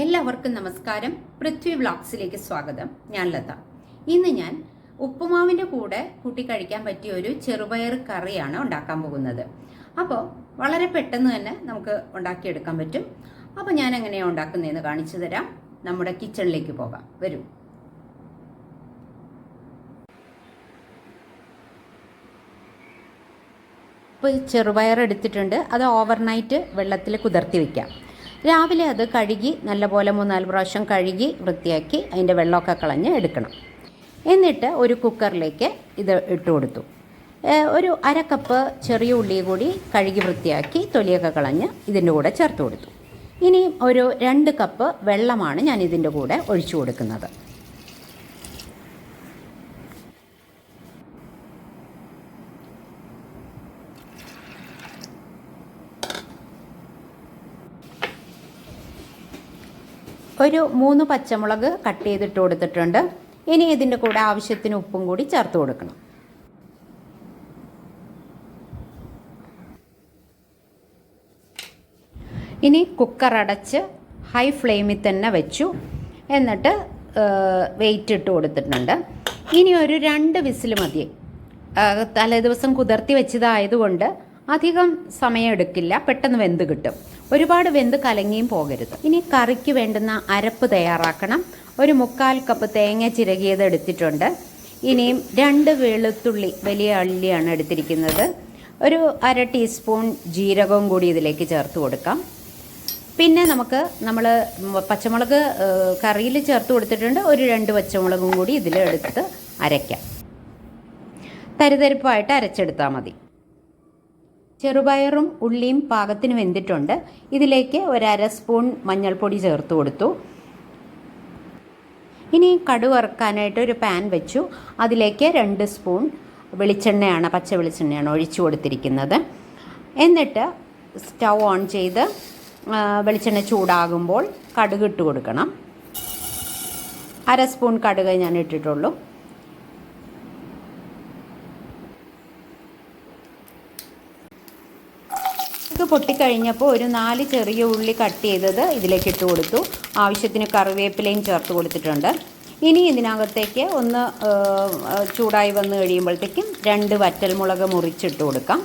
എല്ലാവർക്കും നമസ്കാരം. പൃഥ്വി വ്ളോഗ്സിലേക്ക് സ്വാഗതം. ഞാൻ ലത. ഇന്ന് ഞാൻ ഉപ്പുമാവിന്റെ കൂടെ കൂട്ടി കഴിക്കാൻ പറ്റിയ ഒരു ചെറുപയർ കറിയാണ് ഉണ്ടാക്കാൻ പോകുന്നത്. അപ്പോൾ വളരെ പെട്ടെന്ന് തന്നെ നമുക്ക് ഉണ്ടാക്കിയെടുക്കാൻ പറ്റും. അപ്പോൾ ഞാൻ എങ്ങനെയാണ് ഉണ്ടാക്കുന്നതെന്ന് കാണിച്ചു തരാം. നമ്മുടെ കിച്ചണിലേക്ക് പോകാം. വരൂ. ഇപ്പോൾ ചെറുപയർ എടുത്തിട്ടുണ്ട്. അത് ഓവർനൈറ്റ് വെള്ളത്തിൽ കുതിർത്തി വെക്കാം. രാവിലെ അത് കഴുകി നല്ലപോലെ മൂന്നാൽ പ്രാവശ്യം കഴുകി വൃത്തിയാക്കി അതിന്റെ വെള്ളമൊക്കെ കളഞ്ഞ് എടുക്കണം. എന്നിട്ട് ഒരു കുക്കറിലേക്ക് ഇത് ഇട്ട് കൊടുത്തു. ഒരു അര കപ്പ് ചെറിയ ഉള്ളി കൂടി കഴുകി വൃത്തിയാക്കി തൊലിയൊക്കെ കളഞ്ഞ് ഇതിന്റെ കൂടെ ചേർത്ത് കൊടുത്തു. ഇനി ഒരു രണ്ട് കപ്പ് വെള്ളമാണ് ഞാൻ ഇതിന്റെ കൂടെ ഒഴിച്ചു കൊടുക്കുന്നത്. ഒരു മൂന്ന് പച്ചമുളക് കട്ട് ചെയ്തിട്ട് കൊടുത്തിട്ടുണ്ട്. ഇനി ഇതിന്റെ കൂടെ ആവശ്യത്തിന് ഉപ്പും കൂടി ചേർത്ത് കൊടുക്കണം. ഇനി കുക്കർ അടച്ച് ഹൈ ഫ്ലെയിമിൽ തന്നെ വെച്ചു. എന്നിട്ട് വെയിറ്റ് ഇട്ട് കൊടുത്തിട്ടുണ്ട്. ഇനി ഒരു രണ്ട് വിസിൽ മതി. തലേദിവസം കുതിർത്തി വെച്ചതായതുകൊണ്ട് അധികം സമയമെടുക്കില്ല. പെട്ടെന്ന് വെന്ത് കിട്ടും. ഒരുപാട് വെന്ത് കലങ്ങിയും പോകരുത്. ഇനി കറിക്ക് വേണ്ടുന്ന അരപ്പ് തയ്യാറാക്കണം. ഒരു മുക്കാൽ കപ്പ് തേങ്ങ ചിരകിയത് എടുത്തിട്ടുണ്ട്. ഇനിയും രണ്ട് വെളുത്തുള്ളി വലിയ അള്ളിയാണ് എടുത്തിരിക്കുന്നത്. ഒരു അര ടീസ്പൂൺ ജീരകവും കൂടി ഇതിലേക്ക് ചേർത്ത് കൊടുക്കാം. പിന്നെ നമുക്ക് നമ്മൾ പച്ചമുളക് കറിയിൽ ചേർത്ത് കൊടുത്തിട്ടുണ്ട്. ഒരു രണ്ട് പച്ചമുളകും കൂടി ഇതിലെടുത്ത് അരയ്ക്കാം. തരിതരിപ്പായിട്ട് അരച്ചെടുത്താൽ മതി. ചെറുപയറും ഉള്ളിയും പാകത്തിന് വെന്തിട്ടുണ്ട്. ഇതിലേക്ക് ഒരു അര സ്പൂൺ മഞ്ഞൾപ്പൊടി ചേർത്ത് കൊടുത്തു. ഇനി കടു വറുക്കാനായിട്ട് ഒരു പാൻ വെച്ചു. അതിലേക്ക് രണ്ട് സ്പൂൺ വെളിച്ചെണ്ണയാണ് പച്ച വെളിച്ചെണ്ണയാണ് ഒഴിച്ചു കൊടുത്തിരിക്കുന്നത്. എന്നിട്ട് സ്റ്റൗ ഓൺ ചെയ്ത് വെളിച്ചെണ്ണ ചൂടാകുമ്പോൾ കടുക് ഇട്ട് കൊടുക്കണം. അര സ്പൂൺ കടുക് ഞാൻ ഇട്ടിട്ടുള്ളൂ. ഇത് പൊട്ടിക്കഴിഞ്ഞപ്പോൾ ഒരു നാല് ചെറിയ ഉള്ളി കട്ട് ചെയ്തത് ഇതിലേക്ക് ഇട്ട് കൊടുത്തു. ആവശ്യത്തിന് കറിവേപ്പിലയും ചേർത്ത് കൊടുത്തിട്ടുണ്ട്. ഇനി ഇതിനകത്തേക്ക് ഒന്ന് ചൂടായി വന്ന് കഴിയുമ്പോഴത്തേക്കും രണ്ട് വറ്റൽമുളക് മുറിച്ചിട്ട് കൊടുക്കാം.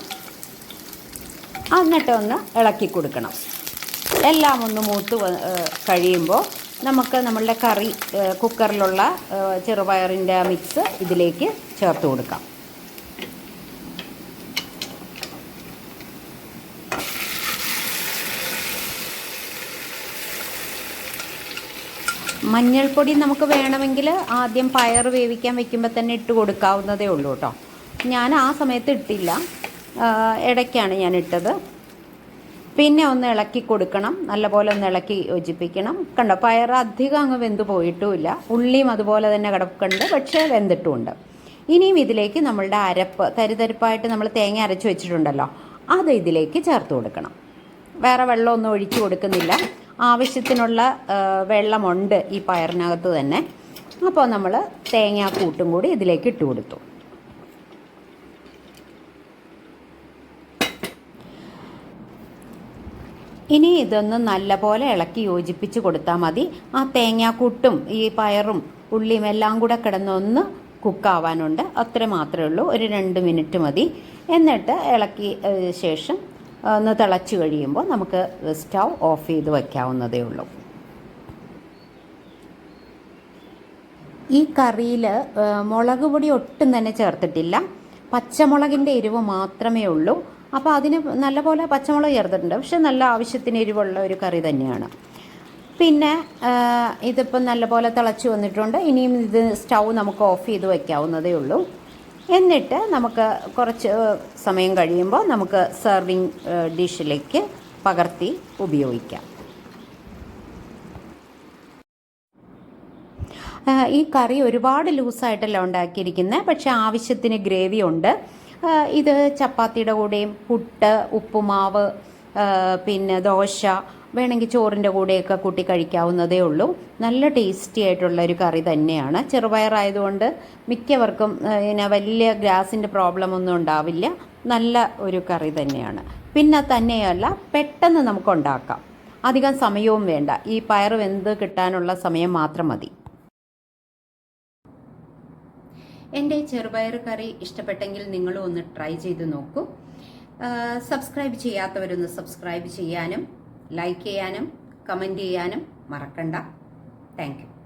എന്നിട്ട് ഒന്ന് ഇളക്കി കൊടുക്കണം. എല്ലാം ഒന്ന് മൂത്ത് കഴിയുമ്പോൾ നമുക്ക് നമ്മളുടെ കറി കുക്കറിലുള്ള ചെറുപയറിന്റെ മിക്സ് ഇതിലേക്ക് ചേർത്ത് കൊടുക്കാം. മഞ്ഞൾപ്പൊടി നമുക്ക് വേണമെങ്കിൽ ആദ്യം പയർ വേവിക്കാൻ വെക്കുമ്പോൾ തന്നെ ഇട്ട് കൊടുക്കാവുന്നതേ ഉള്ളൂ കേട്ടോ. ഞാൻ ആ സമയത്ത് ഇട്ടില്ല. ഇടയ്ക്കാണ് ഞാൻ ഇട്ടത്. പിന്നെ ഒന്ന് ഇളക്കി കൊടുക്കണം. നല്ലപോലെ ഒന്ന് ഇളക്കി യോജിപ്പിക്കണം. കണ്ടോ പയർ അധികം അങ്ങ് വെന്ത് പോയിട്ടുമില്ല. ഉള്ളിയും അതുപോലെ തന്നെ കിടക്കുന്നുണ്ട് പക്ഷേ വെന്തിട്ടുമുണ്ട്. ഇനിയും ഇതിലേക്ക് നമ്മളുടെ അരപ്പ് തരിതരിപ്പായിട്ട് നമ്മൾ തേങ്ങ അരച്ച് വെച്ചിട്ടുണ്ടല്ലോ അത് ഇതിലേക്ക് ചേർത്ത് കൊടുക്കണം. വേറെ വെള്ളമൊന്നും ഒഴിച്ചു കൊടുക്കുന്നില്ല. ആവശ്യത്തിനുള്ള വെള്ളമുണ്ട് ഈ പയറിനകത്ത് തന്നെ. അപ്പോൾ നമ്മൾ തേങ്ങാക്കൂട്ടും കൂടി ഇതിലേക്ക് ഇട്ട് കൊടുത്തു. ഇനി ഇതൊന്ന് നല്ലപോലെ ഇളക്കി യോജിപ്പിച്ച് കൊടുത്താൽ മതി. ആ തേങ്ങാക്കൂട്ടും ഈ പയറും ഉള്ളിയും എല്ലാം കൂടെ കിടന്നൊന്ന് കുക്കാവാനുണ്ട്. അത്ര മാത്രമേ ഉള്ളൂ. ഒരു രണ്ട് മിനിറ്റ് മതി. എന്നിട്ട് ഇളക്കി ശേഷം ഒന്ന് തിളച്ച് കഴിയുമ്പോൾ നമുക്ക് സ്റ്റൗ ഓഫ് ചെയ്ത് വയ്ക്കാവുന്നതേ ഉള്ളൂ. ഈ കറിയിൽ മുളക് പൊടി ഒട്ടും തന്നെ ചേർത്തിട്ടില്ല. പച്ചമുളകിന്റെ എരിവ് മാത്രമേ ഉള്ളൂ. അപ്പോൾ അതിന് നല്ലപോലെ പച്ചമുളക് ചേർത്തിട്ടുണ്ട്. പക്ഷെ നല്ല ആവശ്യത്തിന് എരിവുള്ള ഒരു കറി തന്നെയാണ്. പിന്നെ ഇതിപ്പം നല്ലപോലെ തിളച്ച് വന്നിട്ടുണ്ട്. ഇനിയും ഇത് സ്റ്റൗ നമുക്ക് ഓഫ് ചെയ്ത് വയ്ക്കാവുന്നതേ ഉള്ളൂ. എന്നിട്ട് നമുക്ക് കുറച്ച് സമയം കഴിയുമ്പോൾ നമുക്ക് സെർവിങ് ഡിഷിലേക്ക് പകർത്തി ഉപയോഗിക്കാം. ഈ കറി ഒരുപാട് ലൂസായിട്ടല്ല ഉണ്ടാക്കിയിരിക്കുന്നത്. പക്ഷേ ആവശ്യത്തിന് ഗ്രേവി ഉണ്ട്. ഇത് ചപ്പാത്തിയുടെ കൂടെയും പുട്ട് ഉപ്പുമാവ് പിന്നെ ദോശ വേണമെങ്കിൽ ചോറിന്റെ കൂടെയൊക്കെ കൂട്ടി കഴിക്കാവുന്നതേ ഉള്ളൂ. നല്ല ടേസ്റ്റി ആയിട്ടുള്ള ഒരു കറി തന്നെയാണ്. ചെറുപയറായതുകൊണ്ട് മിക്കവർക്കും പിന്നെ വലിയ ഗ്യാസിന്റെ പ്രോബ്ലം ഒന്നും ഉണ്ടാവില്ല. നല്ല ഒരു കറി തന്നെയാണ്. പിന്നെ തന്നെയല്ല പെട്ടെന്ന് നമുക്ക് ഉണ്ടാക്കാം. അധികം സമയവും വേണ്ട. ഈ പയർ വെന്ത് കിട്ടാനുള്ള സമയം മാത്രം മതി. എന്റെ ചെറുപയർ കറി ഇഷ്ടപ്പെട്ടെങ്കിൽ നിങ്ങളും ഒന്ന് ട്രൈ ചെയ്ത് നോക്കൂ. സബ്സ്ക്രൈബ് ചെയ്യാത്തവരൊന്ന് സബ്സ്ക്രൈബ് ചെയ്യാനും ലൈക്ക് ചെയ്യാനും കമന്റ് ചെയ്യാനും മറക്കണ്ട. താങ്ക്